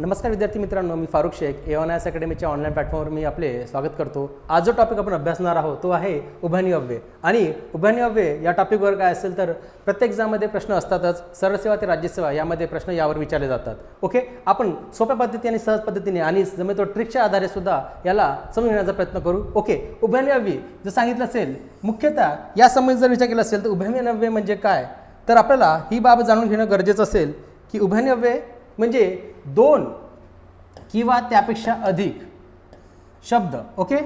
नमस्कार विद्यार्थी मित्रांनो मी Farooq Shaikh A one S अकॅडमीच्या online प्लॅटफॉर्मवर मी आपले स्वागत करतो. आज जो टॉपिक आपण अभ्यासणार आहोत तो आहे उभयनिव्य अव्यय. आणि उभयनिव्य अव्यय या टॉपिकवर काय असेल तर प्रत्येक एक्झाममध्ये प्रश्न असतातच सरळसेवा ते राज्यसेवा यामध्ये प्रश्न यावर विचारले जातात. ओके आपण सोप्या पद्धतीने आणि सहज पद्धतीने आणि जमेतो ट्रिकच्या आधारे सुद्धा याला समजून घेण्याचा प्रयत्न करू. ओके उभयनिव्य अव्यय जर सांगितलं असेल मुख्यतः या संबंधित जर विचार केला असेल तर उभयनिव्य अव्यय म्हणजे काय? तर आपल्याला ही बाब जाणून घेणं गरजेचं असेल की उभयनिव्य अव्यय म्हणजे दोन किंवा त्यापेक्षा अधिक शब्द ओके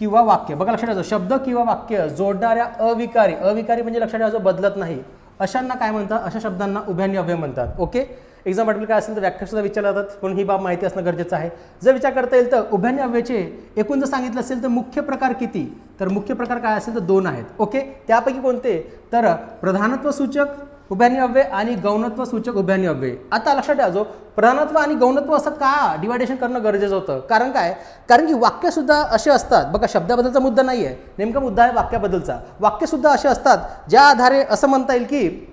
किंवा वाक्य. बघा लक्षात ठेवायचं शब्द किंवा वाक्य जोडणाऱ्या अविकारी अविकारी म्हणजे लक्षात ठेवायचं बदलत नाही. अशांना काय म्हणतात? अशा शब्दांना उभ्यानी अव्यय म्हणतात ओके एक्झाम पाटील काय असेल तर व्याख्यासुद्धा विचारल्या जातात म्हणून ही बाब माहिती असणं गरजेचं आहे. जर विचार करता येईल तर उभ्यांनी अव्ययचे एकूण जर सांगितलं असेल तर मुख्य प्रकार किती? तर मुख्य प्रकार काय असेल तर दोन आहेत ओके त्यापैकी कोणते? तर प्रधानत्व सूचक उभ्यानी अव्यय आणि गौणत्व सूचक उभ्यानी अव्यय. आता लक्षात ठेवा जो प्रधानत्व आणि गौणत्व असं का डिवायडेशन करणं गरजेचं होतं? कारण काय? कारण की वाक्यसुद्धा असे असतात. बघा शब्दाबद्दलचा मुद्दा नाही आहे नेमका मुद्दा आहे वाक्याबद्दलचा. वाक्यसुद्धा असे असतात ज्या आधारे असं म्हणता येईल की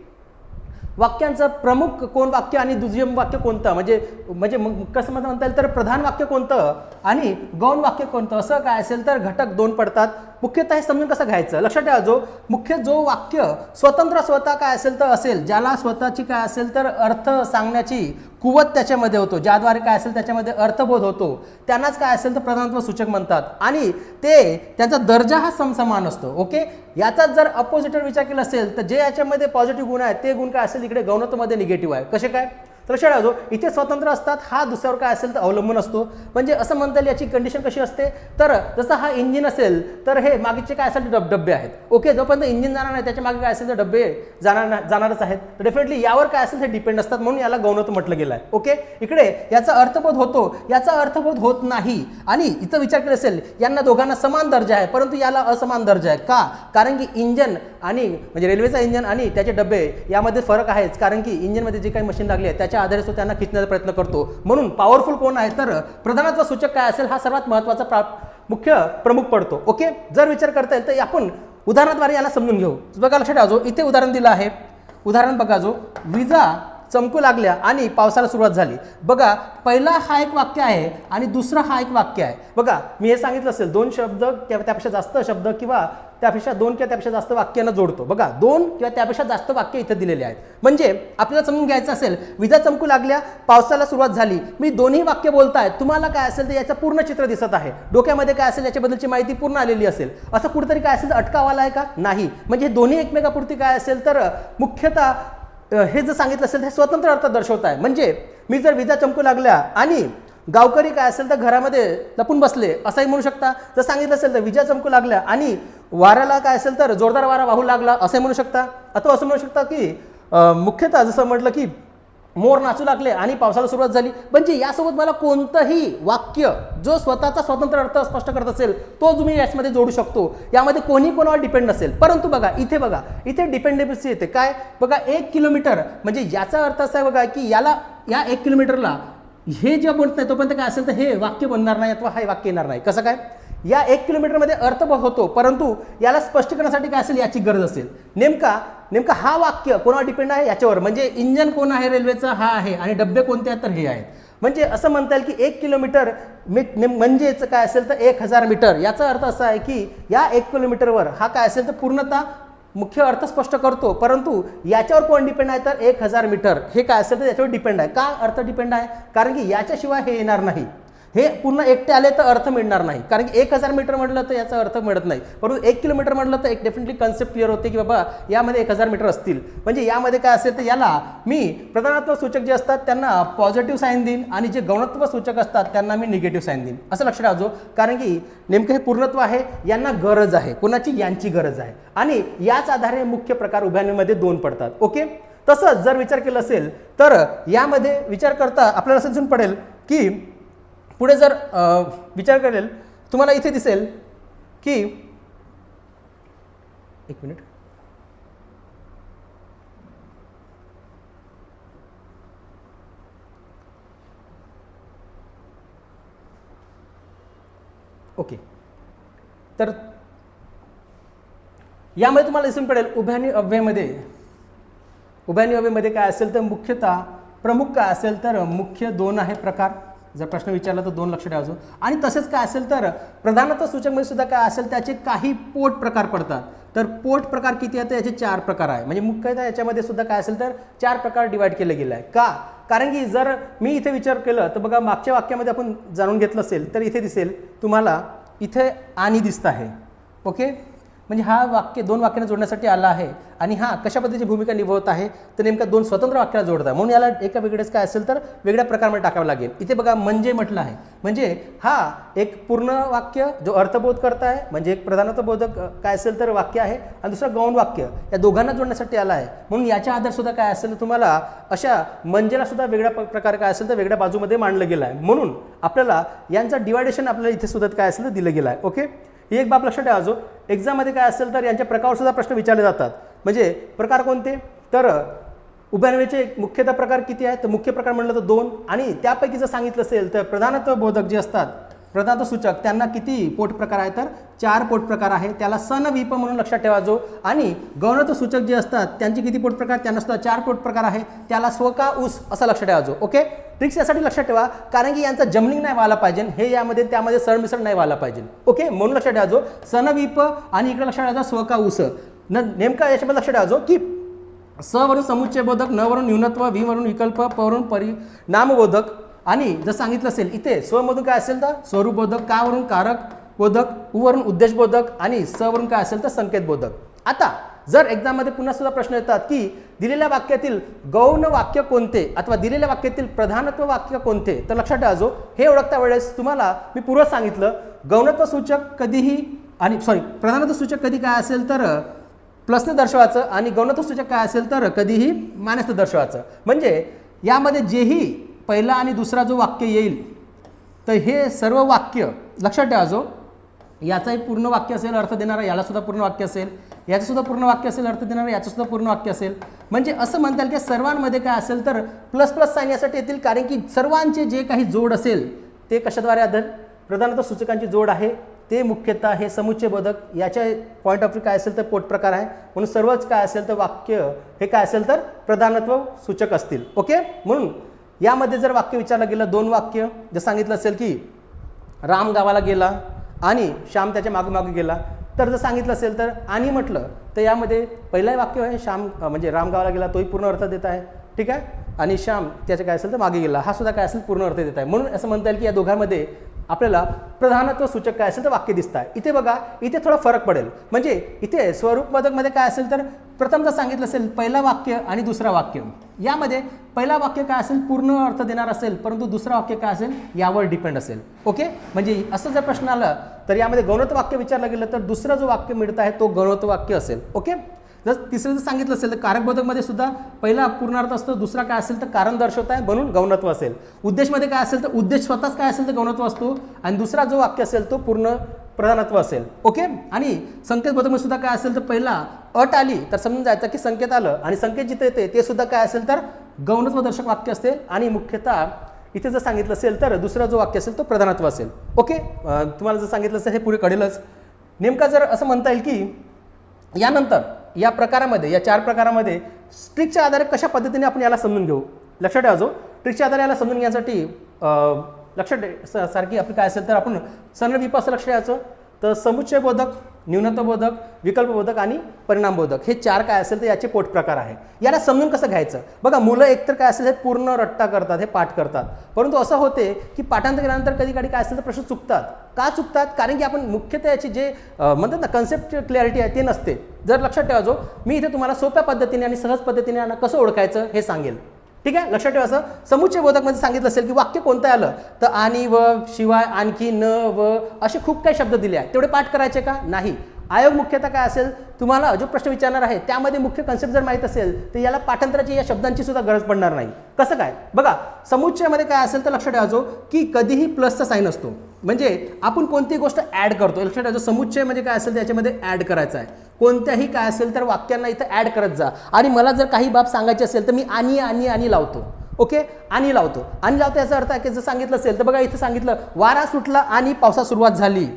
वाक्यांचं प्रमुख कोण वाक्य आणि दुय्यम वाक्य कोणतं? म्हणजे म्हणजे मग कसं म्हणता म्हणता येईल तर प्रधान वाक्य कोणतं? आणि गौण वाक्य कोणतं? असं काय असेल तर घटक दोन पडतात. मुख्यतः हे समजून कसं घ्यायचं? लक्षात ठेवा जो मुख्य जो वाक्य स्वतंत्र स्वतः काय असेल तर असेल ज्याला स्वतःची काय असेल तर अर्थ सांगण्याची कुवत त्याच्यामध्ये होतो ज्याद्वारे काय असेल त्याच्यामध्ये अर्थबोध होतो त्यांनाच काय असेल तर प्रधानत्व सूचक म्हणतात. आणि ते त्यांचा दर्जा हा समसमान असतो ओके? याचाच जर अपोजिटर विचार केला असेल तर जे याच्यामध्ये पॉझिटिव्ह गुण आहेत ते गुण काय असेल इकडे गौणत्वमध्ये निगेटिव्ह आहे. कसे काय? लक्षात ठेवा जो इथे स्वतंत्र असतात हा दुसऱ्यावर काय असेल तर अवलंबून असतो. म्हणजे असं म्हणता येईल याची कंडिशन कशी असते? तर जसं हा इंजिन असेल तर हे मागचे काय असेल डब डब्बे आहेत. ओके जोपर्यंत इंजिन जाणार नाही त्याच्यामागे काय असेल तर डब्बे जाणार जाणारच आहेत. तर डेफिनेटली यावर काय असेल ते डिपेंड असतात म्हणून याला गौणत्व म्हटलं गेलं आहे. ओके इकडे याचा अर्थबोध होतो. याचा अर्थबोध होत नाही. आणि इथं विचार केला असेल यांना दोघांना समान दर्जा आहे परंतु याला असमान दर्जा आहे. का? कारण की इंजन आणि म्हणजे रेल्वेचा इंजन आणि त्याचे डबे यामध्ये फरक आहेच. कारण की इंजिनमध्ये जे काही मशीन लागली आहे त्याच्या आधारे तो त्यांना खिचण्याचा प्रयत्न करतो. म्हणून पॉवरफुल कोण आहे तर प्रधानत्व सूचक काय असेल हा सर्वात महत्त्वाचा प्रा मुख्य प्रमुख पडतो. ओके? जर विचार करता येईल तर आपण उदाहरणाद्वारे याला समजून घेऊ. बघा लक्षात आजो इथे उदाहरण दिलं आहे. उदाहरण बघा जो विजा चमकू लागल्या आणि पावसाला सुरुवात झाली. बघा पहिला हा एक वाक्य आहे आणि दुसरा हा एक वाक्य आहे. बघा मी हे सांगितलं असेल दोन शब्द किंवा त्यापेक्षा जास्त शब्द किंवा त्यापेक्षा दोन किंवा त्यापेक्षा जास्त वाक्यांना जोडतो. बघा दोन किंवा त्यापेक्षा जास्त वाक्य इथे दिलेले आहेत. म्हणजे आपल्याला समजून घ्यायचं असेल विजा चमकू लागल्या पावसाला सुरुवात झाली. मी दोन्ही वाक्य बोलताय तुम्हाला काय असेल तर याचं पूर्ण चित्र दिसत आहे. डोक्यामध्ये काय असेल याच्याबद्दलची माहिती पूर्ण आलेली असेल. असं कुठेतरी काय असेल अटकावाला अटकाव आला आहे का? नाही. म्हणजे हे दोन्ही एकमेकापुरती काय असेल तर मुख्यतः हे जर सांगितलं असेल तर हे स्वतंत्र अर्थ दर्शवत आहे. म्हणजे मी जर विजा चमकू लागल्या आणि गावकरी काय असेल तर घरामध्ये लपून बसले असंही म्हणू शकता. जर सांगितलं असेल तर विजा चमकू लागल्या आणि वाऱ्याला काय असेल तर जोरदार वारा वाहू लागला असंही म्हणू शकता. अथवा असं म्हणू शकता की मुख्यतः जसं म्हटलं की मोर नाचू लागले आणि पावसाला सुरुवात झाली. म्हणजे यासोबत मला कोणतंही वाक्य जो स्वतःचा स्वतंत्र अर्थ स्पष्ट करत असेल तो तुम्ही याच्यामध्ये जोडू शकतो. यामध्ये कोणी कोणावर डिपेंड नसेल. परंतु बघा इथे बघा इथे डिपेंडेबन्सी येते. काय? बघा एक किलोमीटर म्हणजे याचा अर्थ असा आहे बघा की याला या एक किलोमीटरला हे जे बोलत नाही तोपर्यंत काय असेल तर हे वाक्य बनणार नाही अथवा हे वाक्य येणार नाही. कसं काय? या एक किलोमीटरमध्ये अर्थ ब- होतो परंतु याला स्पष्ट करण्यासाठी काय असेल याची गरज असेल. नेमका नेमका हा वाक्य कोणावर डिपेंड आहे याच्यावर? म्हणजे इंजन कोण आहे रेल्वेचं हा आहे. आणि डबे कोणते आहेत? तर हे आहेत. म्हणजे असं म्हणता येईल की एक किलोमीटर मी नेम- म्हणजेच काय असेल तर एक हजार मीटर. याचा अर्थ असा आहे की या एक किलोमीटरवर हा काय असेल तर पूर्णतः मुख्य अर्थ स्पष्ट करतो परंतु याच्यावर कोण डिपेंड आहे तर एक हजार मीटर. हे काय असेल तर याच्यावर डिपेंड आहे. का अर्थ डिपेंड आहे? कारण की याच्याशिवाय हे येणार नाही. हे पूर्ण एकटे आले तर अर्थ मिळणार नाही. कारण की एक हजार मीटर म्हटलं तर याचा अर्थ मिळत नाही. परंतु एक किलोमीटर म्हटलं तर एक डेफिनेटली कन्सेप्ट क्लिअर होते की बाबा यामध्ये एक हजार मीटर असतील. म्हणजे यामध्ये काय असेल तर याला मी प्रधानत्व सूचक जे असतात त्यांना पॉझिटिव्ह साईन देईन आणि जे गौणत्व सूचक असतात त्यांना मी निगेटिव्ह साईन देईन. असं लक्षात राहतो कारण की नेमकं हे पूर्णत्व आहे यांना गरज आहे. कोणाची? यांची गरज आहे. आणि याच आधारे मुख्य प्रकार उभ्यामध्ये दोन पडतात. ओके? तसंच जर विचार केला असेल तर यामध्ये विचार करता आपल्याला समजून पडेल की पुढे जर विचार करेल तुम्हाला इथे दिसेल की एक मिनिट. ओके. तर यामध्ये तुम्हाला दिसून पडेल उभ्यानी अव्ययमध्ये. उभ्यानी अव्ययमध्ये काय असेल तर मुख्यतः प्रमुख काय असेल तर मुख्य दोन आहे प्रकार. जर प्रश्न विचारला तर दोन लक्ष ठेवायचो आणि तसेच काय असेल तर प्रधानता सूचकमध्ये सुद्धा काय असेल त्याचे काही पोट प्रकार पडतात. तर पोट प्रकार किती आहेत याचे चार प्रकार आहे. म्हणजे मुख्यतः याच्यामध्ये सुद्धा काय असेल तर चार प्रकार डिवाइड केले गेले आहे का? कारण की जर मी इथे विचार केलं तर बघा मागच्या वाक्यामध्ये आपण जाणून घेतलं असेल तर इथे दिसेल तुम्हाला इथे आणि दिसत आहे. ओके? म्हणजे हा वाक्य दोन वाक्यांना जोडण्यासाठी आला आहे. आणि हा कशा पद्धतीची भूमिका निभवत आहे? तर नेमका दोन स्वतंत्र वाक्याला जोडत आहे. म्हणून याला एका वेगळेच काय असेल तर वेगळ्या प्रकारामध्ये टाकावं लागेल. इथे बघा म्हणजे म्हटलं आहे. म्हणजे हा एक पूर्ण वाक्य जो अर्थबोध करत आहे म्हणजे एक प्रधानत्वबोधक काय असेल तर वाक्य आहे. आणि दुसरं गौण वाक्य या दोघांना जोडण्यासाठी आला आहे. म्हणून याच्या आधार सुद्धा काय असेल तर तुम्हाला अशा म्हणजेला सुद्धा वेगळ्या प्रकार काय असेल तर वेगळ्या बाजूमध्ये मांडलं गेलं आहे. म्हणून आपल्याला यांचं डिवायडेशन आपल्याला इथे सुद्धा काय असेल तर दिलं गेलं आहे. ओके? ही एक बाब लक्षात ठेवा जो एक्झाममध्ये काय असेल तर यांच्या प्रकारसुद्धा प्रश्न विचारले जातात. म्हणजे प्रकार कोणते? तर उभ्यानवेचे मुख्यतः प्रकार किती आहेत? तर मुख्य प्रकार म्हणलं तर दोन. आणि त्यापैकी जर सांगितलं असेल तर प्रधानत्व बोधक जे असतात प्रदातसूचक सूचक त्यांना किती पोट प्रकार आहे तर चार पोट प्रकार आहे. त्याला सन विप म्हणून लक्षात ठेवा जो. आणि गौणत्व सूचक जे असतात त्यांचे किती पोट प्रकार? त्यांना सुद्धा चार पोट प्रकार आहे. त्याला स्वका ऊस असं लक्षात ठेवा जो. ओके ट्रिक्स यासाठी लक्षात ठेवा कारण की यांचा जमलिंग नाही व्हायला पाहिजे हे यामध्ये त्यामध्ये सरमिसळ नाही व्हायला पाहिजे. ओके म्हणून लक्षात ठेवा जो. सनविप आणि इकडे लक्षात ठेवायचा स्वका ऊस. न नेमका याच्यामध्ये लक्षात ठेवा जो की स वरून समुच्चय बोधक न वरून न्यूनत्व विवरून वरून विकल्प प वरून परिणामबोधक आणि जर सांगितलं असेल इथे स्वमधून काय असेल तर? स्वरूप बोधक का कारक बोधक उ वरून आणि सवरून काय असेल तर संकेतबोधक. आता जर एक्झाममध्ये पुन्हा सुद्धा प्रश्न येतात की दिलेल्या वाक्यातील गौण वाक्य कोणते अथवा दिलेल्या वाक्यातील प्रधानत्व वाक्य कोणते? तर लक्षात ठेवा जो हे ओळखता वेळेस तुम्हाला मी पूर्व सांगितलं गौणत्व सूचक कधीही आणि सॉरी प्रधानत्व सूचक कधी काय असेल तर प्लसने दर्शवायचं आणि गौणत्व सूचक काय असेल तर कधीही मायनसनं दर्शवायचं. म्हणजे यामध्ये जेही पहिला आणि दुसरा जो वाक्य येईल तर हे सर्व वाक्य लक्षात ठेवा जो याचाही पूर्ण वाक्य असेल अर्थ देणारा यालासुद्धा पूर्ण वाक्य असेल याचंसुद्धा पूर्ण वाक्य असेल अर्थ देणारा याचंसुद्धा पूर्ण वाक्य असेल. म्हणजे असं म्हणता येईल की सर्वांमध्ये काय असेल तर प्लस प्लस साईन यासाठी येतील कारण की सर्वांचे जे काही जोड असेल ते कशाद्वारे आधार प्रधानतः सूचकांची जोड आहे ते मुख्यतः हे समुच्चय बोधक याच्या पॉईंट ऑफ व्ह्यू काय असेल तर पोट प्रकार आहे. म्हणून सर्वच काय असेल तर वाक्य हे काय असेल तर प्रधानत्व सूचक असतील. ओके म्हणून यामध्ये जर वाक्य विचारलं गेलं दोन वाक्य जर सांगितलं असेल की राम गावाला गेला आणि श्याम त्याच्यामागे मागे गेला तर जर सांगितलं असेल तर आणि म्हटलं तर यामध्ये पहिलं वाक्य आहे श्याम म्हणजे राम गावाला गेला तोही पूर्ण अर्थ देत आहे ठीक आहे? आणि श्याम त्याच्या काय असेल तर मागे गेला हा सुद्धा काय असेल पूर्ण अर्थ देत आहे. म्हणून असं म्हणता येईल की या दोघांमध्ये आपल्याला प्रधानत्व सूचक काय असेल तर वाक्य दिसत आहे. इथे बघा इथे थोडा फरक पडेल. म्हणजे इथे स्वरूप पदकमध्ये काय असेल तर प्रथम जर सांगितलं असेल पहिला वाक्य आणि दुसरा वाक्य. यामध्ये पहिला वाक्य काय असेल? पूर्ण अर्थ देणार असेल परंतु दुसरं वाक्य काय असेल? यावर डिपेंड असेल. ओके म्हणजे असं जर प्रश्न आला तर यामध्ये गौणत वाक्य विचारलं गेलं तर दुसरं जो वाक्य मिळत आहे तो गौणत वाक्य असेल. ओके जर तिसरं जर सांगितलं असेल तर कारकबोधकमध्ये सुद्धा पहिला पूर्णार्थ असतो दुसरा काय असेल तर कारण दर्शवत आहे म्हणून गौणत्व असेल. उद्देशमध्ये काय असेल तर उद्देश स्वतःच काय असेल तर गौणत्व असतो. आणि दुसरा जो वाक्य असेल तो पूर्ण प्रधानत्व असेल. ओके? आणि संकेत सुद्धा काय असेल तर पहिला अट आली तर समजून जायचं की संकेत आलं आणि संकेत जिथे येते ते सुद्धा काय असेल तर गौणत्व दर्शक वाक्य असेल आणि मुख्यतः इथे जर सांगितलं असेल तर दुसरा जो वाक्य असेल तो प्रधानत्व असेल. ओके? तुम्हाला जर सांगितलं असेल हे पुढे कळेलच. नेमका जर असं म्हणता येईल की यानंतर या प्रकारामध्ये या चार प्रकारामध्ये स्ट्रिकच्या आधारे कशा पद्धतीने आपण याला समजून घेऊ? लक्षात ठेवा जो. ट्रिकच्या आधारे याला समजून घेण्यासाठी लक्षात ठे- स- सारखी आपली काय असेल तर आपण सरळ लक्ष द्यायचं. तर समुच्चय बोधक न्यूनतबोधक विकल्पबोधक आणि परिणामबोधक हे चार काय असेल तर याचे पोट प्रकार आहे. याला समजून कसं घ्यायचं? बघा मुलं एकतर काय असेल हे पूर्ण रट्टा करतात हे पाठ करतात. परंतु असं होते की पाठांतर केल्यानंतर कधी कधी काय असेल तर प्रश्न चुकतात. का चुकतात? कारण की आपण मुख्यतः याची जे म्हणतात ना कन्सेप्ट क्लॅरिटी आहे ते नसते. जर लक्षात ठेवा जो मी इथे तुम्हाला सोप्या पद्धतीने आणि सहज पद्धतीने कसं ओळखायचं हे सांगेल. ठीक आहे? लक्षात ठेवा असं. समुच्चय बोधकमध्ये सांगितलं असेल की वाक्य कोणतं आलं? तर आणि व शिवाय आणखी न व असे खूप काही शब्द दिले आहेत. तेवढे पाठ करायचे का? नाही. आयोग मुख्यतः काय असेल? तुम्हाला जो प्रश्न विचारणार आहे त्यामध्ये मुख्य कन्सेप्ट जर माहीत असेल तर याला पाठांतराची या शब्दांची सुद्धा गरज पडणार नाही. कसं काय? बघा समुच्चयामध्ये काय असेल तर लक्षात ठेवायचो की कधीही प्लसचा साईन असतो. म्हणजे आपण कोणतीही गोष्ट ॲड करतो? लक्षात ठेवा समुच्चय म्हणजे काय असेल त्याच्यामध्ये ॲड करायचं आहे. कोणत्याही काय असेल तर वाक्यांना इथं ॲड करत जा. आणि मला जर काही बाब सांगायची असेल तर मी आणि आणि आणि लावतो. ओके? आणि लावतो. आणि लावतो याचा अर्थ आहे की जर सांगितलं असेल तर बघा इथं सांगितलं वारा सुटला आणि पावसा सुरुवात झाली.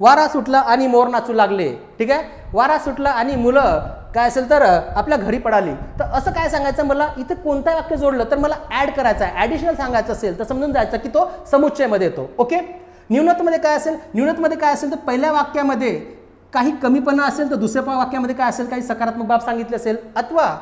वारा सुटला आणि मोर नाचू लागले. ठीक आहे? वारा सुटला आणि मुलं काय असेल तर आपल्या घरी पडाली. तर असं काय सांगायचं? मला इथं कोणतं वाक्य जोडलं तर मला ॲड करायचं आहे. ॲडिशनल सांगायचं असेल तर समजून जायचं की तो समुच्चयमध्ये येतो. ओके? न्यूनतमध्ये काय असेल? न्यूनतमध्ये काय असेल? तर पहिल्या वाक्यामध्ये काही कमीपणा असेल तर दुसऱ्या वाक्यामध्ये काय असेल? काही सकारात्मक बाब सांगितली असेल. अथवा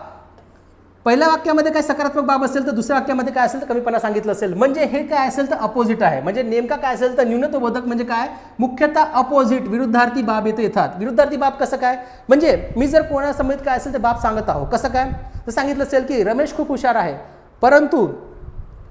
पहिल्या वाक्यामध्ये काय सकारात्मक बाब असेल तर दुसऱ्या वाक्यामध्ये काय असेल? तर कमीपणा सांगितलं असेल. म्हणजे हे काय असेल? तर अपोजिट आहे. म्हणजे नेमका काय असेल? तर न्यूनतबोधक म्हणजे काय? मुख्यतः अपोजिट विरुद्धार्थी बाब इथे येतात. विरुद्धार्थी बाब कसं काय? म्हणजे मी जर कोणासंबंधित काय असेल तर बाब सांगत आहो. कसं काय? तर सांगितलं असेल की रमेश खूप हुशार आहे परंतु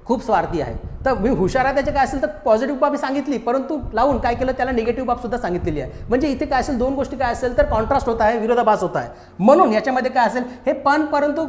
खूप स्वार्थी आहे. तर मी हुशार आहे त्याचे काय असेल तर पॉझिटिव्ह बाब सांगितली परंतु लावून काय केलं त्याला निगेटिव्ह बाबसुद्धा सांगितलेली आहे. म्हणजे इथे काय असेल दोन गोष्टी काय असेल तर कॉन्ट्रास्ट होत आहे विरोधाभास होत आहे. म्हणून याच्यामध्ये काय असेल हे पण परंतु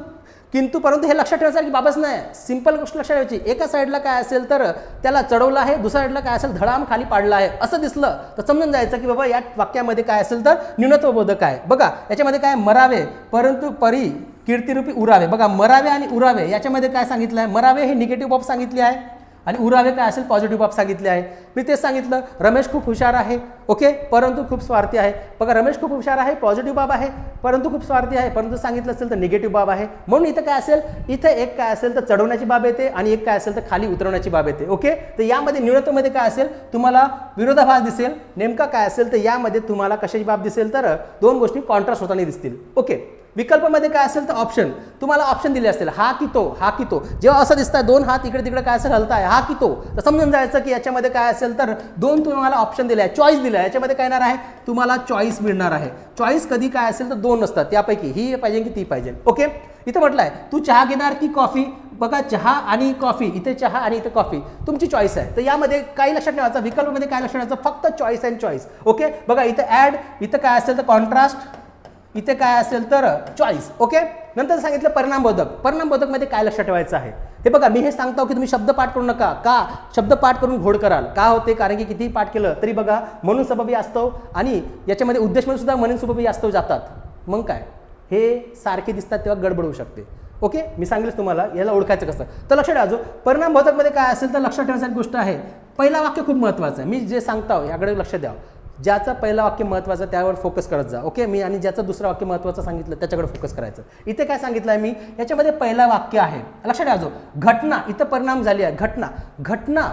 किंतु परंतु हे लक्षात ठेवायसारखी बाबच नाही. सिंपल गोष्ट लक्षात ठेवायची. एका साईडला काय असेल तर त्याला चढवलं आहे दुसऱ्या साईडला काय असेल धडाम खाली पाडला आहे. असं दिसलं तर समजून जायचं की बाबा या वाक्यामध्ये काय असेल तर न्यूनत्वबोधक आहे. बघा याच्यामध्ये काय मरावे परंतु परी कीर्तिरूपी उरावे. बघा मरावे आणि उरावे याच्यामध्ये काय सांगितलं आहे? मरावे हे निगेटिव्ह बाब सांगितले आहे. आणि उरावे काय असेल? पॉझिटिव्ह बाब सांगितले आहे. मी तेच सांगितलं रमेश खूप हुशार आहे ओके? परंतु खूप स्वार्थी आहे. बघा रमेश खूप हुशार आहे पॉझिटिव्ह बाब आहे परंतु खूप स्वार्थी आहे परंतु सांगितलं असेल तर निगेटिव्ह बाब आहे. म्हणून इथं काय असेल? इथं एक काय असेल तर चढवण्याची बाब येते आणि एक काय असेल तर खाली उतरवण्याची बाब येते ओके? तर यामध्ये न्यूनत्वमध्ये काय असेल? तुम्हाला विरोधाभास दिसेल. नेमका काय असेल तर यामध्ये तुम्हाला कशाची बाब दिसेल तर दोन गोष्टी कॉन्ट्रास्ट होताना दिसतील ओके? विकल्पामध्ये काय असेल तर ऑप्शन तुम्हाला ऑप्शन दिले असतील. हा की तो हा की तो. जेव्हा असं दिसतंय दोन हात इकडे तिकडे काय असेल हलताय हा की तो. तर समजून जायचं की याच्यामध्ये काय असेल तर दोन तुम्हाला ऑप्शन दिले आहे चॉईस दिलं आहे याच्यामध्ये काय येणार आहे? तुम्हाला चॉईस मिळणार आहे. चॉईस कधी काय असेल तर दोन असतात. त्यापैकी ही पाहिजे की ती पाहिजे. ओके इथं म्हटलं आहे तू चहा घेणार की कॉफी बघा चहा आणि कॉफी इथे चहा आणि इथे कॉफी तुमची चॉईस आहे. तर यामध्ये काही लक्षात ठेवायचं विकल्पमध्ये काय लक्षात ठेवायचं? फक्त चॉईस अँड चॉईस ओके बघा इथं ॲड इथं काय असेल तर कॉन्ट्रास्ट इथे काय असेल तर चॉईस ओके नंतर सांगितलं परिणामबोधक. परिणामबोधकमध्ये काय लक्षात ठेवायचं आहे? हे बघा मी हे सांगतो की तुम्ही शब्द पाठ करू नका. का? शब्द पाठ करून घोड कराल. का होते? कारण की कितीही पाठ केलं तरी बघा म्हणून सबबी असतो आणि याच्यामध्ये उद्देश म्हणून सुद्धा म्हणून सबबी असतो जातात. मग काय? हे सारखे दिसतात तेव्हा गडबड होऊ शकते. ओके? मी सांगेलच तुम्हाला याला ओळखायचं कसं? तर लक्षात ठेवा जो परिणामबोधकमध्ये काय असेल तर लक्षात ठेवण्यासारखी गोष्ट आहे. पहिला वाक्य खूप महत्त्वाचं आहे. मी जे सांगतो याकडे लक्ष द्यावं. ज्याचं पहिलं वाक्य महत्त्वाचं त्यावर फोकस करत जा. ओके मी आणि ज्याचं दुसरं वाक्य महत्त्वाचं सांगितलं त्याच्याकडे फोकस करायचं. इथे काय सांगितलं आहे मी? याच्यामध्ये पहिलं वाक्य आहे. लक्षात ठेवा जो. घटना इथं परिणाम झाली आहे. घटना. घटना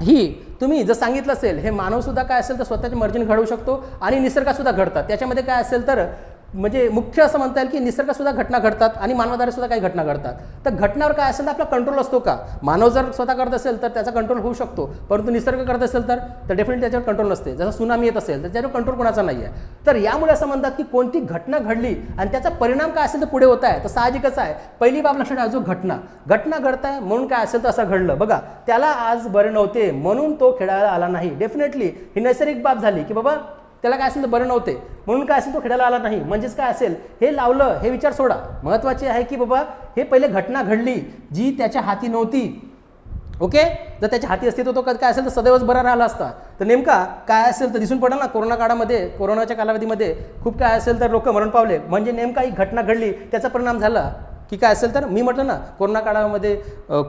ही तुम्ही जर सांगितलं असेल हे मानवसुद्धा काय असेल तर स्वतःच्या मर्जीने घडवू शकतो आणि निसर्गातसुद्धा घडतात. त्याच्यामध्ये काय असेल तर म्हणजे मुख्य असं म्हणता येईल की निसर्गसुद्धा घटना घडतात आणि मानवाद्वारे सुद्धा काही घटना घडतात. तर घटनावर काय असेल तर आपला कंट्रोल असतो का? मानव जर स्वतः करत असेल तर त्याचा कंट्रोल होऊ शकतो. परंतु निसर्ग करत असेल तर तर डेफिनेटली त्याच्यावर कंट्रोल नसते. जसं सुनामी येत असेल तर त्याच्यावर कंट्रोल कोणाचा नाही आहे तर यामुळे असं म्हणतात की कोणती घटना घडली आणि त्याचा परिणाम काय असेल तर पुढे होत आहे. तर साहजिकच आहे. पहिली बाब लक्षात ठेवा जो घटना. घटना घडताय म्हणून काय असेल तर असं घडलं. बघा त्याला आज बरे नव्हते म्हणून तो खेळायला आला नाही. डेफिनेटली ही नैसर्गिक बाब झाली की बाबा त्याला काय असेल तर बरं नव्हते. म्हणून काय असेल तो खेळायला आला नाही. म्हणजेच काय असेल हे लावलं हे विचार सोडा. महत्त्वाचे आहे की बाबा हे पहिले घटना घडली जी त्याच्या हाती नव्हती. ओके? जर त्याच्या हाती असते तर तो काय असेल तर सदैवच बरा राहिला असता. तर नेमका काय असेल तर दिसून पडेल ना कोरोना काळामध्ये कोरोनाच्या कालावधीमध्ये खूप काय असेल तर लोक मरण पावले. म्हणजे नेमका ही घटना घडली त्याचा परिणाम झाला. की काय असेल तर मी म्हटलं ना कोरोना काळामध्ये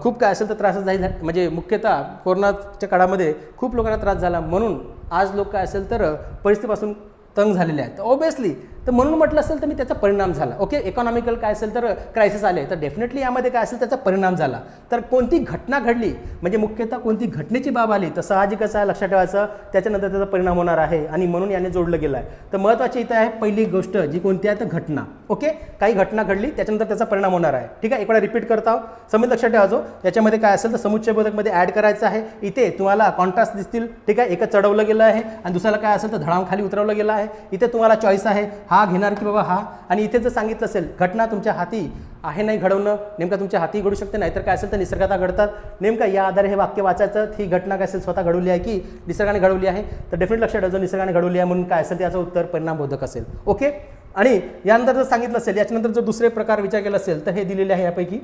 खूप काय असेल तर त्रास जाईल म्हणजे मुख्यतः कोरोनाच्या काळामध्ये खूप लोकांना त्रास झाला म्हणून आज लोक काय असेल तर परिस्थितीपासून तंग झालेले आहेत. तर ऑबियसली तर म्हणून म्हटलं असेल तर मी त्याचा परिणाम झाला. ओके इकॉनॉमिकल काय असेल तर uh, क्रायसिस आले. तर डेफिनेटली यामध्ये काय असेल त्याचा परिणाम झाला. तर कोणती घटना घडली म्हणजे मुख्यतः कोणती घटनेची बाब आली तर साहजिकच आहे? लक्षात ठेवायचं त्याच्यानंतर त्याचा परिणाम होणार आहे आणि म्हणून याने जोडलं गेलं आहे. तर महत्त्वाची इथं आहे पहिली गोष्ट जी कोणती आहे? तर घटना. ओके काही घटना घडली त्याच्यानंतर त्याचा परिणाम होणार आहे. ठीक आहे? एक वेळा रिपीट करता. समज लक्षात ठेवायचो याच्यामध्ये काय असेल तर समुच्चयबोधकमध्ये ॲड करायचं आहे. इथे तुम्हाला कॉन्ट्रास्ट दिसतील. ठीक आहे? एकच चढवलं गेलं आहे. आणि दुसऱ्याला काय असेल तर धडाम खाली उतरवलं गेलं आहे. इथे तुम्हाला चॉईस आहे. हा घेणार की बाबा हा? आणि इथे जर सांगितलं असेल घटना तुमच्या हाती आहे नाही घडवणं नेमका तुमच्या हाती घडू शकते नाहीतर काय असेल तर निसर्गात घडतात. नेमका या आधारे हे वाक्य वाचायचं ही घटना काय असेल स्वतः घडवली आहे की निसर्गाने घडवली आहे? तर डेफिनेट लक्षात ठेवायचं निसर्गाने घडवली आहे म्हणून काय असेल त्याचं उत्तर परिणामबोधक असेल. ओके? आणि यानंतर जर सांगितलं असेल याच्यानंतर जर दुसरे प्रकार विचार केला असेल तर हे दिलेले आहे यापैकी.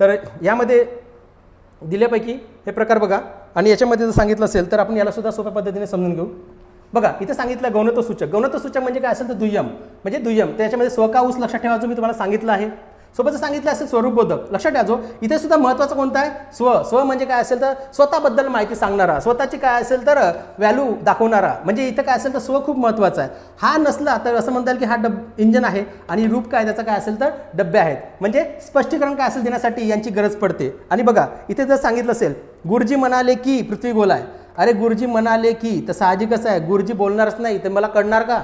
तर यामध्ये दिल्यापैकी हे प्रकार बघा. आणि याच्यामध्ये जर सांगितलं असेल तर आपण याला सुद्धा सोप्या पद्धतीने समजून घेऊ. बघा इथे सांगितलं गौणत्व सूचक गौणत्व सूचक म्हणजे काय असेल तर दुय्यम. म्हणजे दुय्यम. त्याच्यामध्ये स्वका ऊस लक्षात ठेवायचं मी तुम्हाला सांगितलं आहे. सोबत सांगितलं असेल स्वरूपबोधक लक्षात ठेवा जो. इथे सुद्धा महत्वाचं कोणतं आहे? स्व. स्व म्हणजे काय असेल तर स्वतःबद्दल माहिती सांगणारा. स्वतःची काय असेल तर व्हॅल्यू दाखवणारा. म्हणजे इथं काय असेल तर स्व खूप महत्त्वाचा आहे. हा नसला तर असं म्हणता येईल की हा डब इंजन आहे आणि रूप काय त्याचं काय असेल तर डब्बे आहेत. म्हणजे स्पष्टीकरण काय असेल देण्यासाठी यांची गरज पडते. आणि बघा इथे जर सांगितलं असेल गुरुजी म्हणाले की पृथ्वी गोल आहे. अरे गुरुजी म्हणाले की तर साहजिकच आहे? गुरुजी बोलणारच नाही तर मला कळणार का?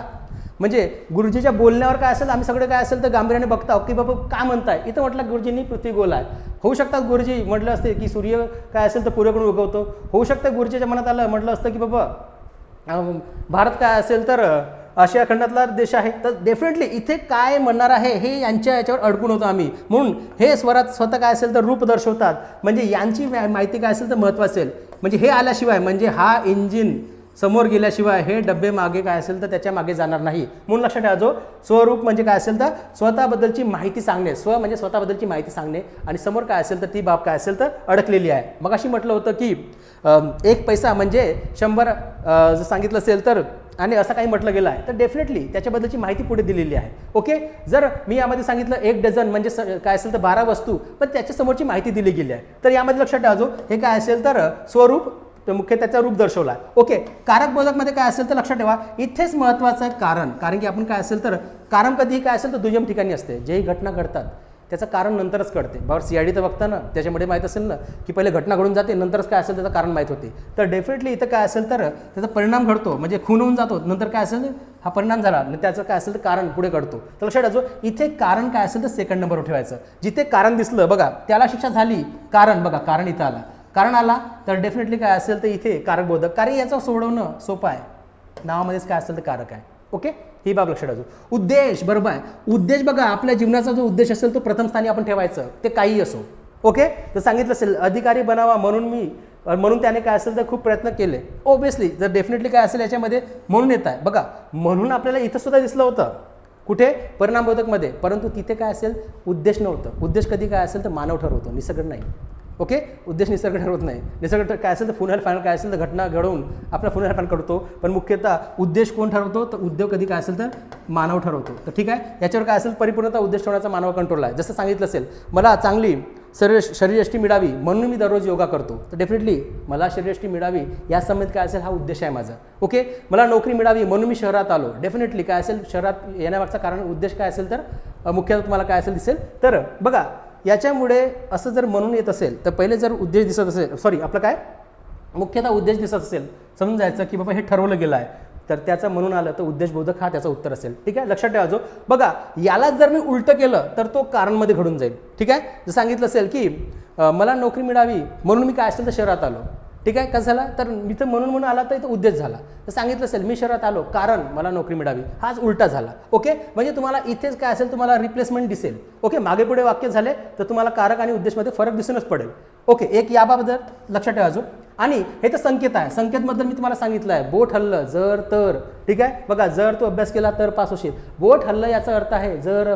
म्हणजे गुरुजीच्या बोलण्यावर काय असेल आम्ही सगळे काय असेल तर गांभीर्याने बघता की बाबा काय म्हणताय? इथं म्हटलं गुरुजींनी पृथ्वी गोल आहे. होऊ शकतात गुरुजी म्हटलं असते की सूर्य काय असेल तर पूर्वेकडून उगवतो? होऊ शकतं गुरुजीच्या मनात आलं म्हटलं असतं की बाबा भारत काय असेल तर आशिया खंडातला देश आहे. तर डेफिनेटली इथे काय म्हणणार आहे हे यांच्या याच्यावर अडकून होतो आम्ही. म्हणून हे स्वरात स्वतः काय असेल तर रूप दर्शवतात. म्हणजे यांची माहिती काय असेल तर महत्त्व असेल. म्हणजे हे आल्याशिवाय म्हणजे हा इंजिन समोर गेल्याशिवाय हे डबे मागे काय असेल तर त्याच्यामागे जाणार नाही. म्हणून लक्षात ठेवा जो स्वरूप म्हणजे काय असेल तर स्वतःबद्दलची माहिती सांगणे. स्व म्हणजे स्वतःबद्दलची माहिती सांगणे. आणि समोर काय असेल तर ती बाब काय असेल तर अडकलेली आहे. मग अशी म्हटलं होतं की एक पैसा म्हणजे शंभर जर सांगितलं असेल तर आणि असं काही म्हटलं गेलं आहे तर डेफिनेटली त्याच्याबद्दलची माहिती पुढे दिलेली आहे. ओके जर मी यामध्ये सांगितलं एक डझन म्हणजे स- काय असेल तर बारा वस्तू पण त्याच्यासमोरची माहिती दिली गेली आहे. तर यामध्ये लक्षात ठेवा जो हे काय असेल तर स्वरूप तर मुख्य त्याचा रूप दर्शवला. आहे ओके कारक बोधकमध्ये काय असेल तर लक्षात ठेवा इथेच महत्त्वाचं आहे कारण. कारण की आपण काय असेल तर कारण कधीही काय असेल तर दुय्यम ठिकाणी असते. जेही घटना घडतात त्याचं कारण नंतरच कळते. बाबा सी आय डी तर बघता ना त्याच्यामध्ये माहीत असेल ना की पहिले घटना घडून जाते नंतरच काय असेल त्याचं कारण माहीत होते. तर डेफिनेटली इथं काय असेल तर त्याचा परिणाम घडतो म्हणजे खून होऊन जातो नंतर काय असेल हा परिणाम झाला आणि त्याचं काय असेल तर कारण पुढे घडतो. तर लक्षात जो इथे कारण काय असेल तर सेकंड नंबरवर ठेवायचं. जिथे कारण दिसलं बघा त्याला शिक्षा झाली कारण बघा कारण इथं आला. कारण आला तर डेफिनेटली काय असेल तर इथे कारकबोधक कारण याचं सोडवणं सोपं आहे. नावामध्येच काय असेल तर कारक आहे. ओके ही बाब लक्षात ठेवा उद्देश बरोबर आहे. उद्देश बघा आपल्या जीवनाचा जो उद्देश असेल तो प्रथम स्थानी आपण ठेवायचं. ते काही असो. ओके तर सांगितलं असेल अधिकारी बनावा म्हणून मी म्हणून त्याने काय असेल तर खूप प्रयत्न केले. ओबियसली जर डेफिनेटली काय असेल याच्यामध्ये म्हणून येत आहे. बघा म्हणून आपल्याला इथं सुद्धा दिसलं होतं. कुठे? परिणामबोधकमध्ये. परंतु तिथे काय असेल? उद्देश नव्हतं. उद्देश कधी काय असेल तर मानव ठरवतो निसर्ग नाही. ओके? उद्देश निसर्ग ठरवत नाही. निसर्ग काय असेल तर फुनल फायनल काय असेल तर घटना घडवून आपला फुनल फॅन करतो. पण मुख्यतः उद्देश कोण ठरवतो? तर उद्योग कधी काय असेल तर मानव ठरवतो. तर ठीक आहे? याच्यावर काय असेल? परिपूर्णता उद्देश ठेवण्याचा मानव कंट्रोल आहे. जसं सांगितलं असेल मला चांगली शरीर शरीरयष्टी मिळावी म्हणून मी दररोज योगा करतो. तर डेफिनेटली मला शरीरयष्टी मिळावी या संबंधित काय असेल? हा उद्देश आहे माझा. ओके? मला नोकरी मिळावी म्हणून मी शहरात आलो. डेफिनेटली काय असेल? शहरात येण्यामागचा कारण उद्देश काय असेल तर मुख्यतः तुम्हाला काय असेल दिसेल? तर बघा याच्यामुळे असं जर म्हणून येत असेल तर पहिले जर उद्देश दिसत असेल सॉरी आपलं काय? मुख्यतः उद्देश दिसत असेल समजून जायचं की बाबा हे ठरवलं गेलं आहे. तर त्याचं म्हणून आलं तर उद्देशबोधक हा त्याचं उत्तर असेल. ठीक आहे? लक्षात ठेवा जो बघा यालाच जर मी उलटं केलं तर तो कारणमध्ये घडून जाईल. ठीक आहे? जर सांगितलं असेल की मला नोकरी मिळावी म्हणून मी काय असेल तर शहरात आलो. ठीक आहे? कसं झाला? तर इथं म्हणून म्हणून आला तर इथं उद्देश झाला. तर सांगितलं असेल मी शहरात आलो कारण मला नोकरी मिळावी. हाच उलटा झाला. ओके? म्हणजे तुम्हाला इथेच काय असेल तुम्हाला रिप्लेसमेंट दिसेल. ओके? मागे पुढे वाक्य झाले तर तुम्हाला कारक आणि उद्देशमध्ये फरक दिसूनच पडेल. ओके? एक याबाबत लक्षात ठेवा अजून. आणि हे तर संकेत आहे. संकेतबद्दल मी तुम्हाला सांगितलं आहे बोट हल्लं जर तर. ठीक आहे? बघा जर तू अभ्यास केला तर पास होशील. बोट हल्लं याचा अर्थ आहे जर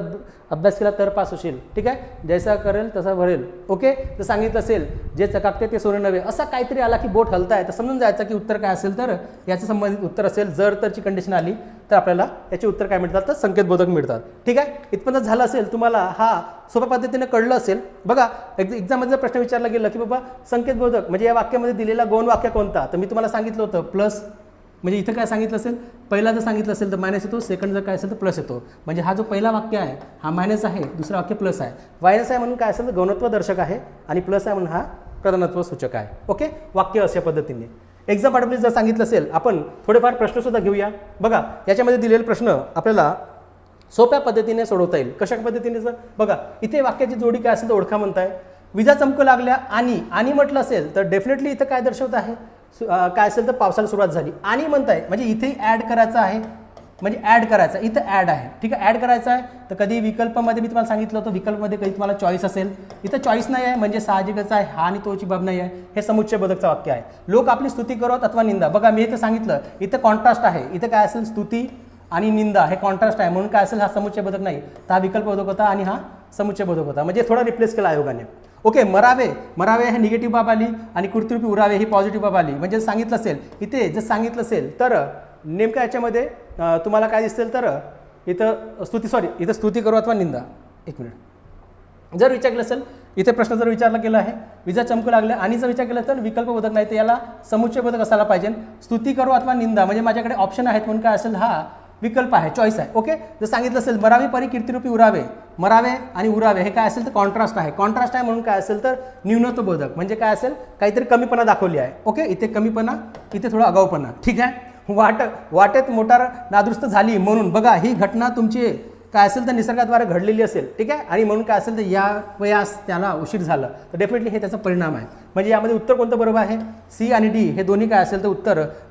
अभ्यास केला तर पास होशील. ठीक आहे? जैसा करेल तसा भरेल. ओके? तर सांगितलं असेल जे चकाकते ते सोरे नव्हे. असा काहीतरी आला की बोट हलताय तर समजून जायचं की उत्तर काय असेल तर? याचं संबंधित उत्तर असेल जर तरची कंडिशन आली तर आपल्याला याचे उत्तर काय मिळतात? तर संकेतबोधक मिळतात. ठीक आहे? इथपर्यंत झालं असेल तुम्हाला हा सोप्या पद्धतीने कळलं असेल. बघा एक एक्झाममध्ये जर प्रश्न विचारला गेला की बाबा संकेतबोधक म्हणजे या वाक्यामध्ये दिलेला गौण वाक्य कोणता? तर मी तुम्हाला सांगितलं होतं प्लस म्हणजे इथं काय सांगितलं असेल? पहिला जर सांगितलं असेल तर मायनस येतो. सेकंड जर काय असेल तर प्लस येतो. म्हणजे हा जो पहिला वाक्य आहे हा मायनस आहे दुसरा वाक्य प्लस आहे. मायनस आहे म्हणून काय असेल? तर गौणत्व दर्शक आहे आणि प्लस आहे म्हणून हा प्रधानत्व सूचक आहे. ओके वाक्य अशा पद्धतीने. एक्झाम पाठवली जर सांगितलं असेल आपण थोडेफार प्रश्नसुद्धा घेऊया. बघा याच्यामध्ये दिलेले प्रश्न आपल्याला सोप्या पद्धतीने सोडवता येईल. कशा पद्धतीने जर बघा इथे वाक्याची जोडी काय असेल तर ओळखा म्हणताय. विजा चमकू लागल्या आणि आणि म्हटलं असेल तर डेफिनेटली इथं काय दर्शवत आहे? सु- काय असेल तर पावसाला सुरुवात झाली. आणि म्हणताय म्हणजे इथे ॲड करायचं आहे. म्हणजे ॲड करायचं. इथं ॲड आहे. ठीक आहे? ॲड करायचं आहे. तर कधी विकल्पामध्ये मी तुम्हाला सांगितलं होतं विकल्पमध्ये कधी तुम्हाला चॉईस असेल. इथं चॉईस नाही आहे म्हणजे साहजिकच आहे. हा आणि तोची बाब नाही आहे. हे समुच्चय बोधकचं वाक्य आहे. लोक आपली स्तुती करत अथवा निंदा. बघा मी इथं सांगितलं इथं कॉन्ट्रास्ट आहे. इथं काय असेल स्तुती आणि निंदा. हे कॉन्ट्रास्ट आहे. म्हणून काय असेल हा समुच्चय बोधक नाही. तर हा विकल्प बोधक होता आणि हा समुच्चय बोधक होता. म्हणजे थोडा रिप्लेस केला आयोगाने. ओके मरावे. मरावे हे निगेटिव्ह बाब आली आणि कृत्रिपी उरावे ही पॉझिटिव्ह बाब आली. म्हणजे सांगितलं असेल इथे जर सांगितलं असेल तर नेमकं याच्यामध्ये तुम्हाला काय दिसेल तर इथं स्तुती सॉरी इथं स्तुती करू अथवा निंदा. एक मिनिट. जर विचारलं असेल इथे प्रश्न जर विचारला गेला आहे विजा चमकू लागले आणि जर विचार केला तर विकल्प बोधक नाही तर याला समुच्चय बोधक असायला पाहिजे. स्तुती करू अथवा निंदा म्हणजे माझ्याकडे ऑप्शन आहेत म्हणून काय असेल हा विकल्प आहे चॉईस आहे. ओके जर सांगितलं असेल मरावे परी कीर्तिरूपी उरावे मरावे आणि उरावे हे काय असेल तर कॉन्ट्रास्ट आहे. कॉन्ट्रास्ट आहे म्हणून काय असेल तर न्यूनत्वबोधक म्हणजे काय असेल काहीतरी कमीपणा दाखवली आहे. ओके इथे कमीपणा इथे थोडा आगाऊपणा. ठीक आहे? वाट वाटेत मोटार नादुरुस्त झाली म्हणून. बघा ही घटना तुमची काय असेल तर निसर्गाद्वारे घडलेली असेल ठीक आहे? आणि म्हणून काय असेल तर या वयास त्याला उशीर झाला. तर डेफिनेटली हे त्याचा परिणाम आहे. म्हणजे यामध्ये उत्तर कोणतं बरोबर आहे? सी आणि डी हे दोन्ही काय असेल तर उत्तर